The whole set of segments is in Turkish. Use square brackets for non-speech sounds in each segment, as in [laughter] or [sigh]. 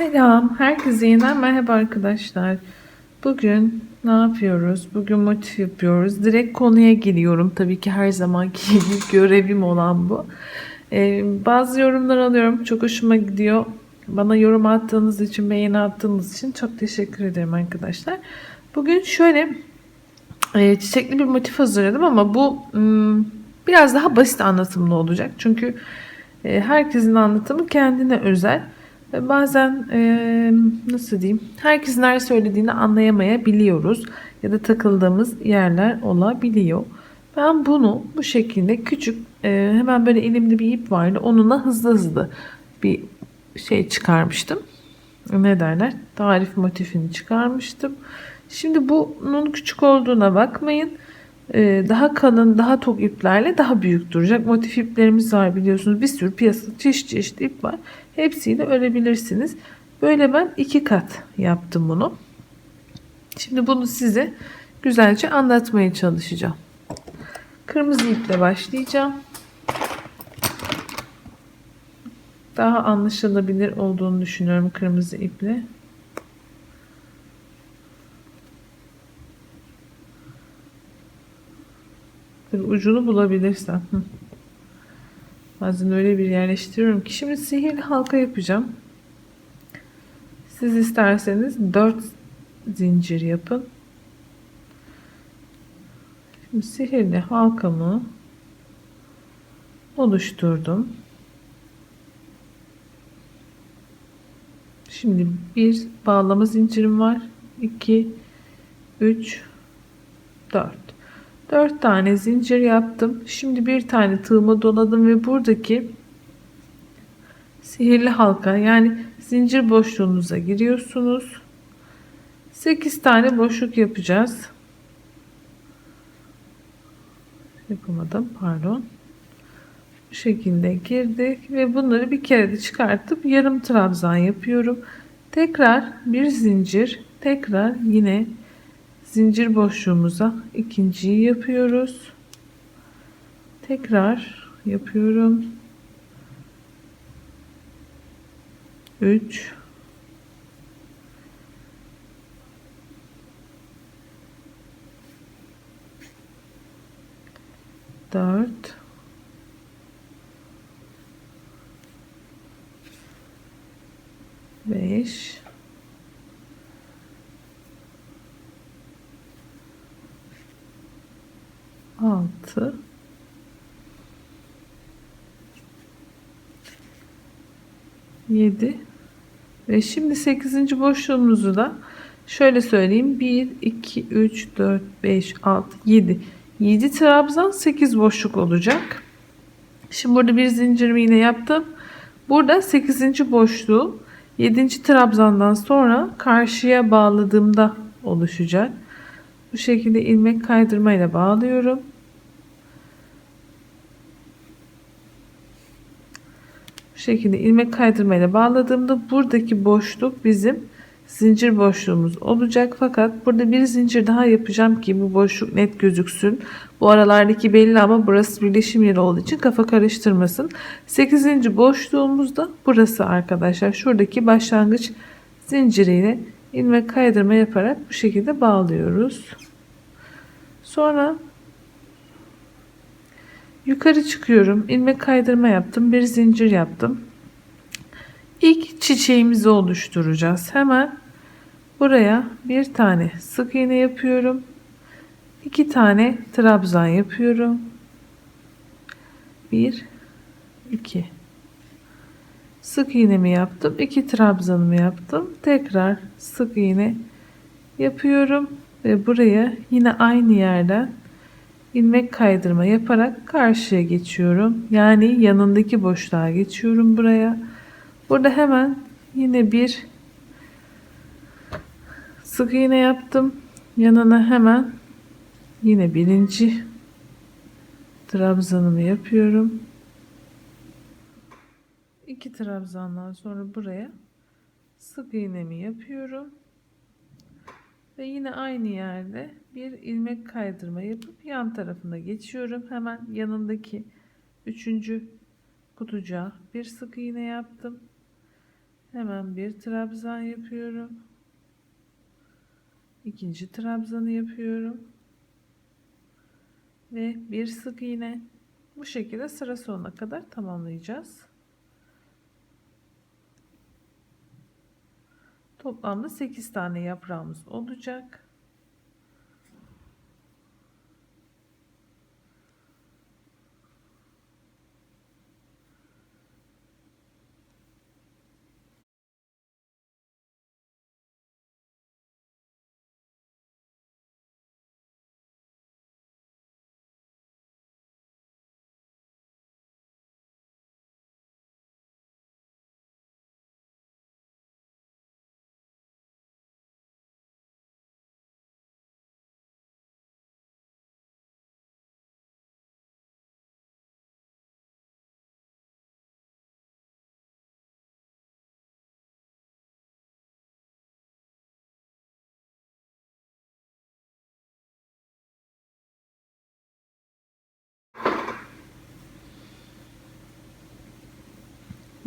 Selam, herkese yeniden merhaba arkadaşlar. Bugün ne yapıyoruz? Bugün motif yapıyoruz. Direkt konuya giriyorum. Tabii ki her zamanki [laughs] görevim olan bu. Ee, bazı yorumlar alıyorum. Çok hoşuma gidiyor. Bana yorum attığınız için, beğeni attığınız için çok teşekkür ederim arkadaşlar. Bugün şöyle e, çiçekli bir motif hazırladım ama bu hmm, biraz daha basit anlatımlı olacak. Çünkü e, herkesin anlatımı kendine özel. Bazen e, nasıl diyeyim herkesin her söylediğini anlayamayabiliyoruz ya da takıldığımız yerler olabiliyor. Ben bunu bu şekilde küçük e, hemen böyle elimde bir ip vardı onunla hızlı hızlı bir şey çıkarmıştım. Ne derler? Tarif motifini çıkarmıştım. Şimdi bunun küçük olduğuna bakmayın. Ee, daha kalın, daha tok iplerle daha büyük duracak. Motif iplerimiz var biliyorsunuz. Bir sürü piyasada çeşit çeşit ip var. Hepsiyle örebilirsiniz. Böyle ben iki kat yaptım bunu. Şimdi bunu size güzelce anlatmaya çalışacağım. Kırmızı iple başlayacağım. Daha anlaşılabilir olduğunu düşünüyorum kırmızı iple. Tabii ucunu bulabilirsem. Hı. Bazen öyle bir yerleştiriyorum ki. Şimdi sihirli halka yapacağım. Siz isterseniz 4 zincir yapın. Şimdi sihirli halkamı oluşturdum. Şimdi bir bağlama zincirim var. 2 3 4 4 tane zincir yaptım. Şimdi bir tane tığıma doladım ve buradaki sihirli halka yani zincir boşluğunuza giriyorsunuz. 8 tane boşluk yapacağız. Yapamadım pardon. Bu şekilde girdik ve bunları bir kere de çıkartıp yarım trabzan yapıyorum. Tekrar bir zincir tekrar yine zincir boşluğumuza ikinciyi yapıyoruz. Tekrar yapıyorum. 3 4 5 6 7 ve şimdi 8. boşluğumuzu da şöyle söyleyeyim 1 2 3 4 5 6 7 7 trabzan 8 boşluk olacak şimdi burada bir zincirimi yine yaptım burada 8. boşluğu 7. trabzandan sonra karşıya bağladığımda oluşacak bu şekilde ilmek kaydırmayla bağlıyorum Şekilde ilmek kaydırmayla bağladığımda buradaki boşluk bizim zincir boşluğumuz olacak. Fakat burada bir zincir daha yapacağım ki bu boşluk net gözüksün. Bu aralardaki belli ama burası birleşim yeri olduğu için kafa karıştırmasın. 8. boşluğumuz da burası arkadaşlar. Şuradaki başlangıç zinciriyle ilmek kaydırma yaparak bu şekilde bağlıyoruz. Sonra Yukarı çıkıyorum. ilmek kaydırma yaptım. Bir zincir yaptım. İlk çiçeğimizi oluşturacağız. Hemen buraya bir tane sık iğne yapıyorum. iki tane trabzan yapıyorum. Bir, iki. Sık iğnemi yaptım. iki trabzanımı yaptım. Tekrar sık iğne yapıyorum ve buraya yine aynı yerden ilmek kaydırma yaparak karşıya geçiyorum. Yani yanındaki boşluğa geçiyorum buraya. Burada hemen yine bir sık iğne yaptım. Yanına hemen yine birinci trabzanımı yapıyorum. İki trabzandan sonra buraya sık iğnemi yapıyorum. Ve yine aynı yerde bir ilmek kaydırma yapıp yan tarafına geçiyorum. Hemen yanındaki üçüncü kutucuğa bir sık iğne yaptım. Hemen bir trabzan yapıyorum. İkinci trabzanı yapıyorum. Ve bir sık iğne. Bu şekilde sıra sonuna kadar tamamlayacağız. Toplamda 8 tane yaprağımız olacak.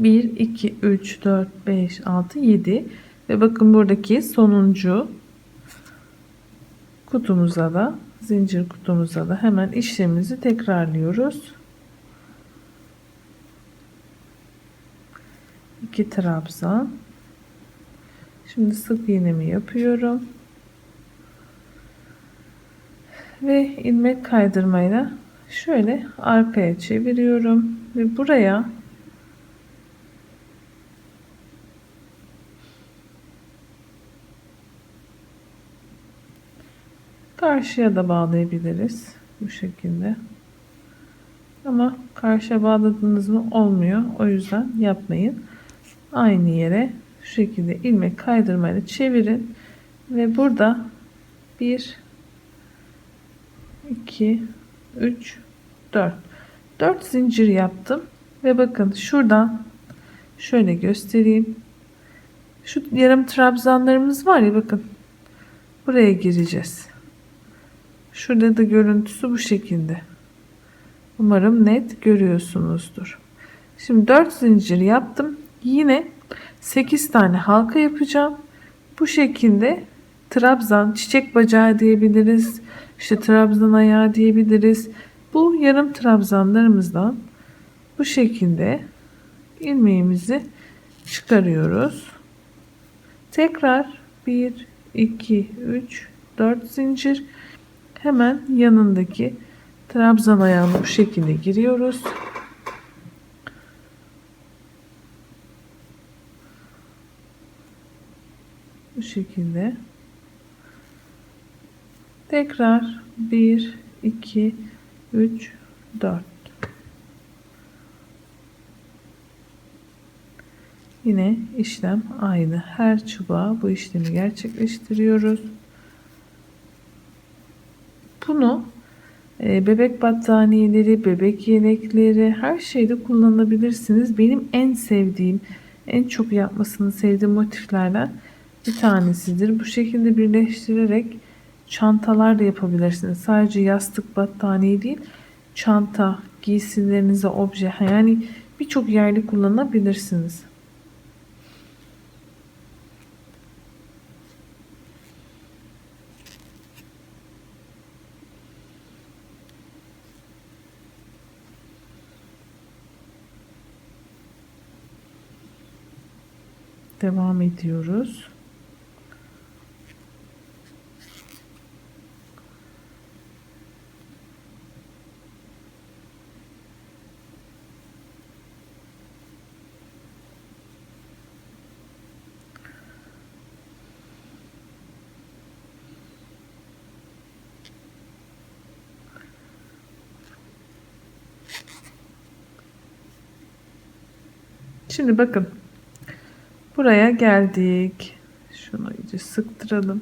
Bir, iki, üç, dört, beş, altı, yedi ve bakın buradaki sonuncu kutumuza da zincir kutumuza da hemen işlemimizi tekrarlıyoruz. 2 trabzan. Şimdi sık iğnemi yapıyorum. Ve ilmek kaydırmayla şöyle arkaya çeviriyorum ve buraya karşıya da bağlayabiliriz bu şekilde. Ama karşıya bağladınız mı olmuyor. O yüzden yapmayın. Aynı yere şu şekilde ilmek kaydırmayla çevirin ve burada 1 2 3 4 4 zincir yaptım ve bakın şuradan şöyle göstereyim. Şu yarım trabzanlarımız var ya bakın. Buraya gireceğiz. Şurada da görüntüsü bu şekilde. Umarım net görüyorsunuzdur. Şimdi 4 zincir yaptım. Yine 8 tane halka yapacağım. Bu şekilde trabzan, çiçek bacağı diyebiliriz. İşte trabzan ayağı diyebiliriz. Bu yarım trabzanlarımızdan bu şekilde ilmeğimizi çıkarıyoruz. Tekrar 1 2 3 4 zincir hemen yanındaki trabzan ayağına bu şekilde giriyoruz. Bu şekilde. Tekrar 1 2 3 4 Yine işlem aynı. Her çubuğa bu işlemi gerçekleştiriyoruz. Bunu e, bebek battaniyeleri, bebek yelekleri her şeyde kullanabilirsiniz. Benim en sevdiğim, en çok yapmasını sevdiğim motiflerden bir tanesidir. Bu şekilde birleştirerek çantalar da yapabilirsiniz. Sadece yastık, battaniye değil, çanta, giysilerinize obje yani birçok yerde kullanabilirsiniz. Devam ediyoruz. Şimdi bakın Buraya geldik. Şunu iyice sıktıralım.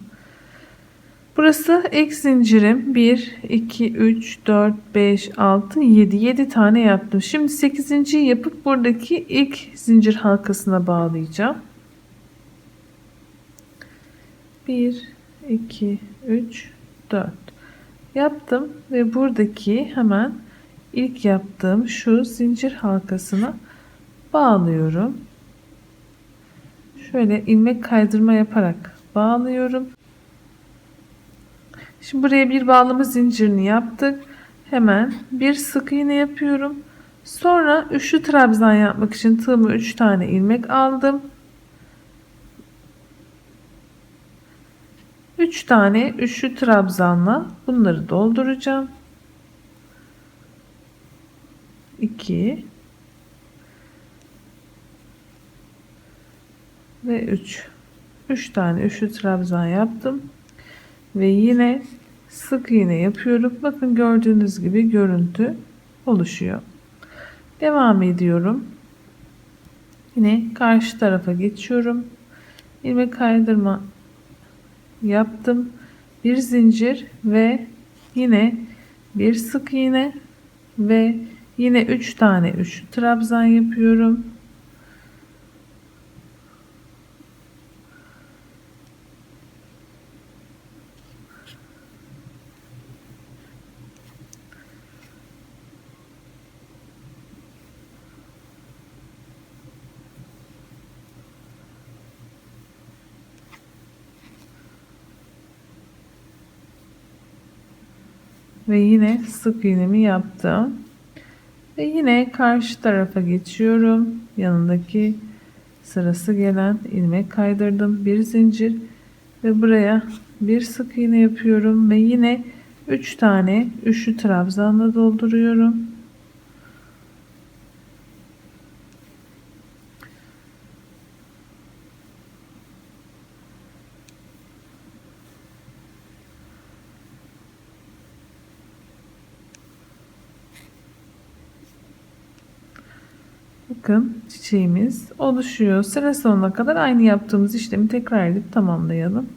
Burası ilk zincirim. 1, 2, 3, 4, 5, 6, 7. 7 tane yaptım. Şimdi 8. yapıp buradaki ilk zincir halkasına bağlayacağım. 1, 2, 3, 4 yaptım ve buradaki hemen ilk yaptığım şu zincir halkasına bağlıyorum. Şöyle ilmek kaydırma yaparak bağlıyorum. Şimdi buraya bir bağlama zincirini yaptık. Hemen bir sık iğne yapıyorum. Sonra üçlü trabzan yapmak için tığıma 3 tane ilmek aldım. 3 tane üçlü trabzanla bunları dolduracağım. 2 ve 3 3 tane üçlü trabzan yaptım. Ve yine sık iğne yapıyorum. Bakın gördüğünüz gibi görüntü oluşuyor. Devam ediyorum. Yine karşı tarafa geçiyorum. İlmek kaydırma yaptım. Bir zincir ve yine bir sık iğne ve yine 3 tane üçlü trabzan yapıyorum ve yine sık iğnemi yaptım. Ve yine karşı tarafa geçiyorum. Yanındaki sırası gelen ilmek kaydırdım. Bir zincir ve buraya bir sık iğne yapıyorum. Ve yine 3 tane üçlü trabzanla dolduruyorum Bakın çiçeğimiz oluşuyor. Sıra sonuna kadar aynı yaptığımız işlemi tekrar edip tamamlayalım.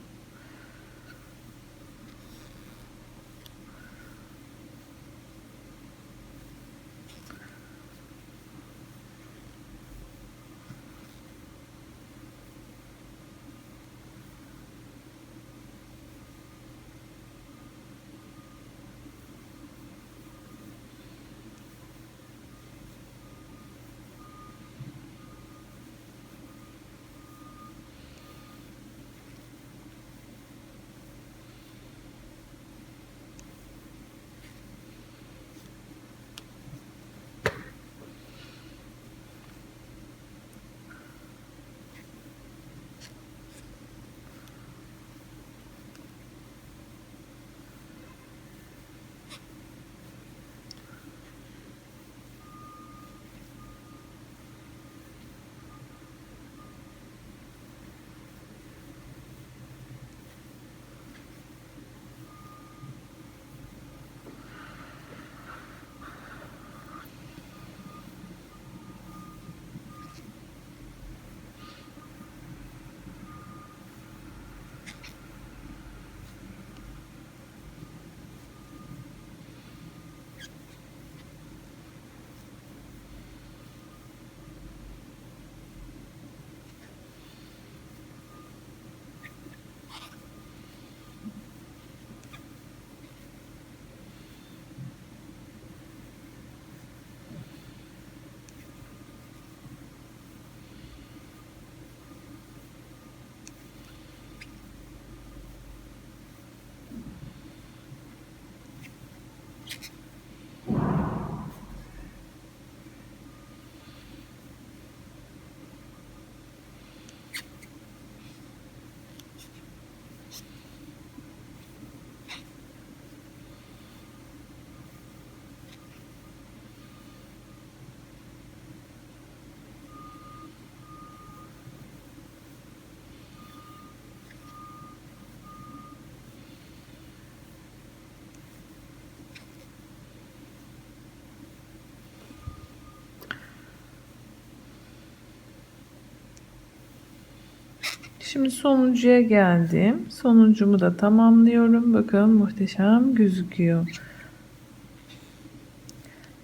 Şimdi sonuncuya geldim. Sonuncumu da tamamlıyorum. Bakın muhteşem gözüküyor.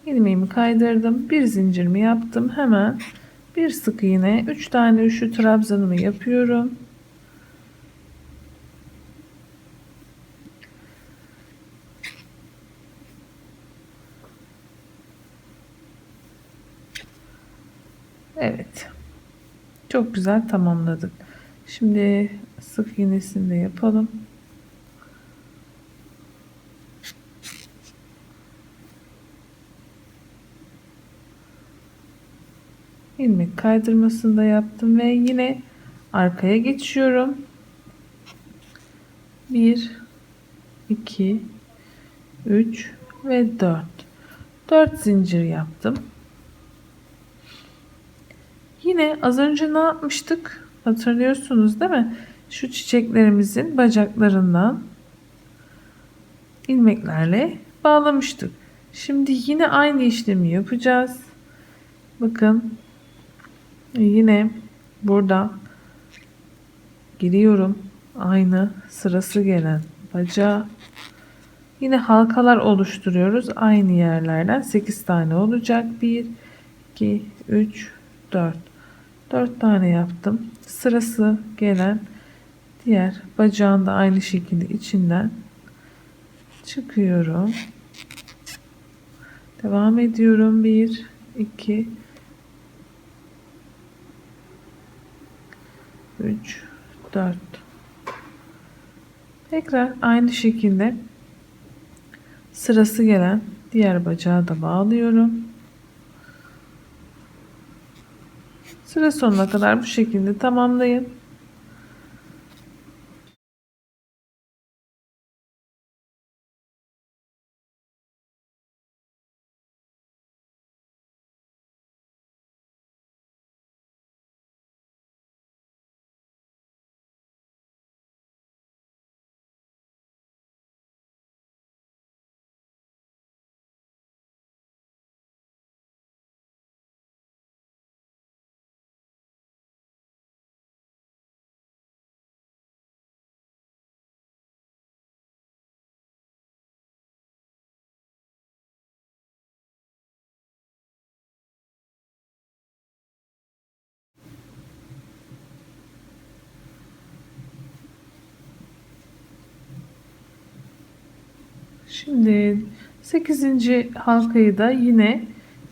ilmeğimi kaydırdım. Bir zincirimi yaptım. Hemen bir sık iğne, 3 tane üçlü trabzanımı yapıyorum. Evet. Çok güzel tamamladık. Şimdi sık iğnesini de yapalım. ilmek kaydırmasını da yaptım ve yine arkaya geçiyorum. 1 2 3 ve 4 4 zincir yaptım. Yine az önce ne yapmıştık? Hatırlıyorsunuz değil mi? Şu çiçeklerimizin bacaklarından ilmeklerle bağlamıştık. Şimdi yine aynı işlemi yapacağız. Bakın yine burada giriyorum. Aynı sırası gelen bacağı. Yine halkalar oluşturuyoruz. Aynı yerlerden 8 tane olacak. 1, 2, 3, 4. 4 tane yaptım. Sırası gelen diğer bacağın da aynı şekilde içinden çıkıyorum. Devam ediyorum. 1, 2, 3, 4. Tekrar aynı şekilde sırası gelen diğer bacağı da bağlıyorum. Sıra sonuna kadar bu şekilde tamamlayın. Şimdi 8. halkayı da yine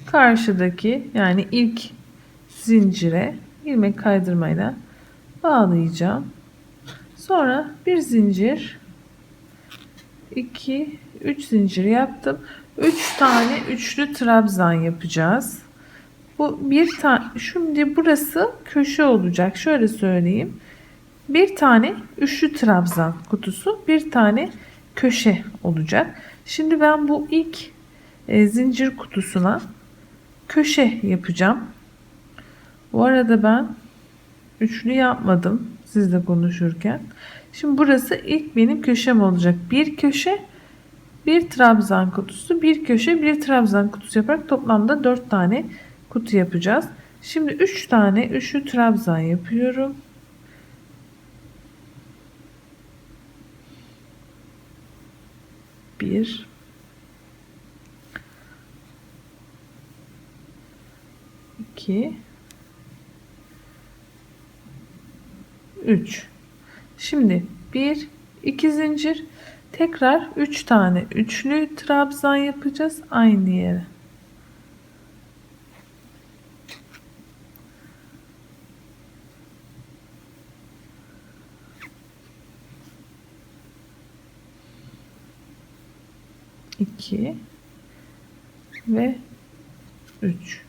karşıdaki yani ilk zincire ilmek kaydırmayla bağlayacağım. Sonra bir zincir 2 3 zincir yaptım. 3 tane üçlü trabzan yapacağız. Bu bir tane şimdi burası köşe olacak. Şöyle söyleyeyim. Bir tane üçlü trabzan kutusu, bir tane köşe olacak. Şimdi ben bu ilk e, zincir kutusuna köşe yapacağım. Bu arada ben üçlü yapmadım sizle konuşurken. Şimdi burası ilk benim köşem olacak. Bir köşe, bir trabzan kutusu, bir köşe, bir trabzan kutusu yaparak toplamda dört tane kutu yapacağız. Şimdi üç tane üçlü trabzan yapıyorum. 1 2 3 Şimdi 1 2 zincir. Tekrar 3 tane üçlü trabzan yapacağız aynı yere. 2 ve 3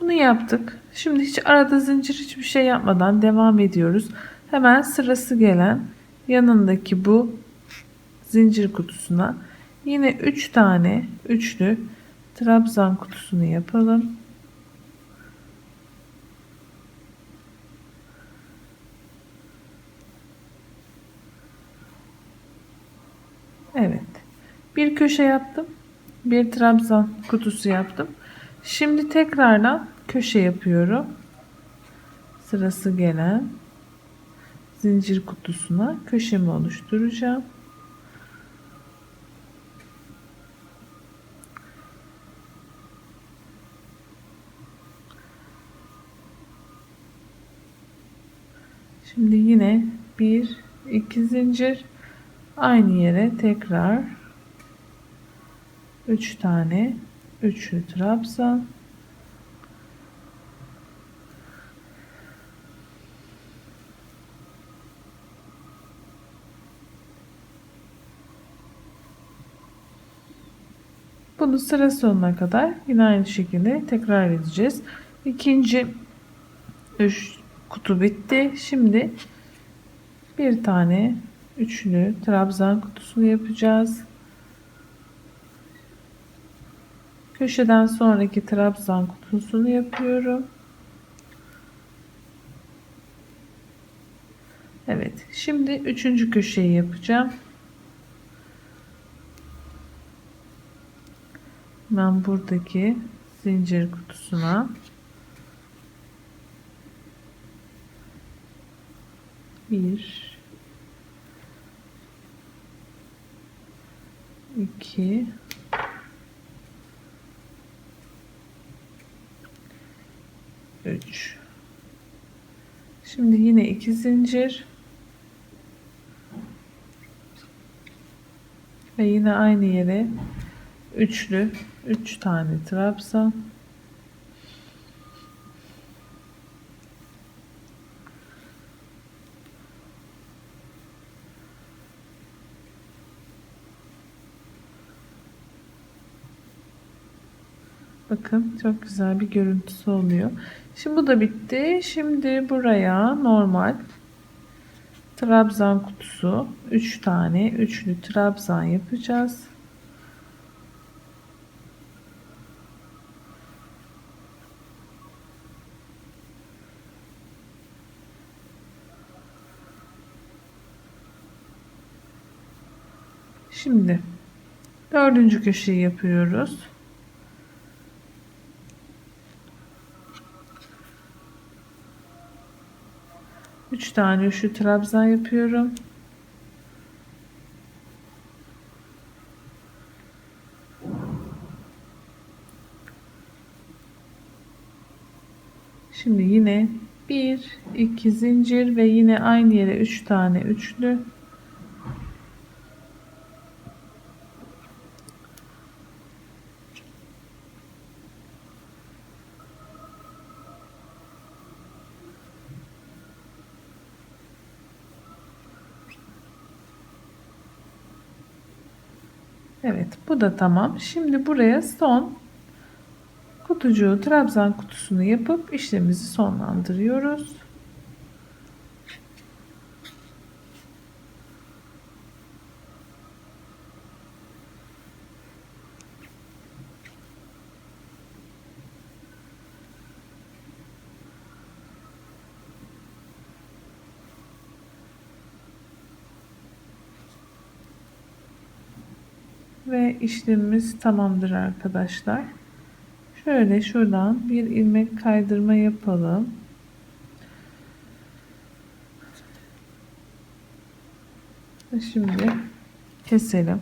bunu yaptık. Şimdi hiç arada zincir hiçbir şey yapmadan devam ediyoruz. Hemen sırası gelen yanındaki bu zincir kutusuna yine 3 tane üçlü trabzan kutusunu yapalım. Evet bir köşe yaptım. Bir trabzan kutusu yaptım. Şimdi tekrardan köşe yapıyorum. Sırası gelen zincir kutusuna köşemi oluşturacağım. Şimdi yine bir iki zincir aynı yere tekrar 3 tane üçlü trabzan Bunu sıra sonuna kadar yine aynı şekilde tekrar edeceğiz. İkinci 3 kutu bitti. Şimdi bir tane üçlü trabzan kutusunu yapacağız. Köşeden sonraki trabzan kutusunu yapıyorum. Evet. Şimdi üçüncü köşeyi yapacağım. Ben buradaki zincir kutusuna bir iki üç Şimdi yine iki zincir. Ve yine aynı yere üçlü 3 tane trabzan Bakın çok güzel bir görüntüsü oluyor. Şimdi bu da bitti. Şimdi buraya normal trabzan kutusu 3 tane üçlü trabzan yapacağız. Şimdi dördüncü köşeyi yapıyoruz. Üç tane şu trabzan yapıyorum. Şimdi yine bir iki zincir ve yine aynı yere üç tane üçlü Evet bu da tamam. Şimdi buraya son kutucuğu trabzan kutusunu yapıp işlemimizi sonlandırıyoruz. Ve işlemimiz tamamdır arkadaşlar. Şöyle şuradan bir ilmek kaydırma yapalım. Şimdi keselim.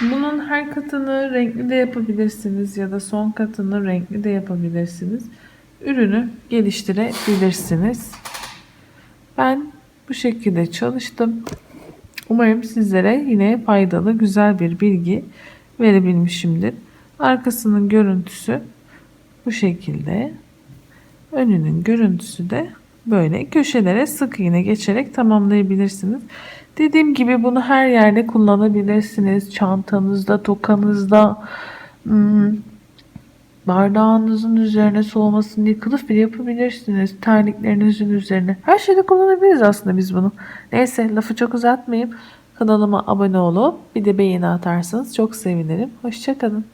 Bunun her katını renkli de yapabilirsiniz ya da son katını renkli de yapabilirsiniz. Ürünü geliştirebilirsiniz. Ben bu şekilde çalıştım. Umarım sizlere yine faydalı güzel bir bilgi verebilmişimdir. Arkasının görüntüsü bu şekilde. Önünün görüntüsü de böyle köşelere sık iğne geçerek tamamlayabilirsiniz. Dediğim gibi bunu her yerde kullanabilirsiniz. Çantanızda, tokanızda, hmm, bardağınızın üzerine soğumasın diye kılıf bile yapabilirsiniz. Terliklerinizin üzerine. Her şeyde kullanabiliriz aslında biz bunu. Neyse lafı çok uzatmayayım. Kanalıma abone olup bir de beğeni atarsanız çok sevinirim. Hoşçakalın.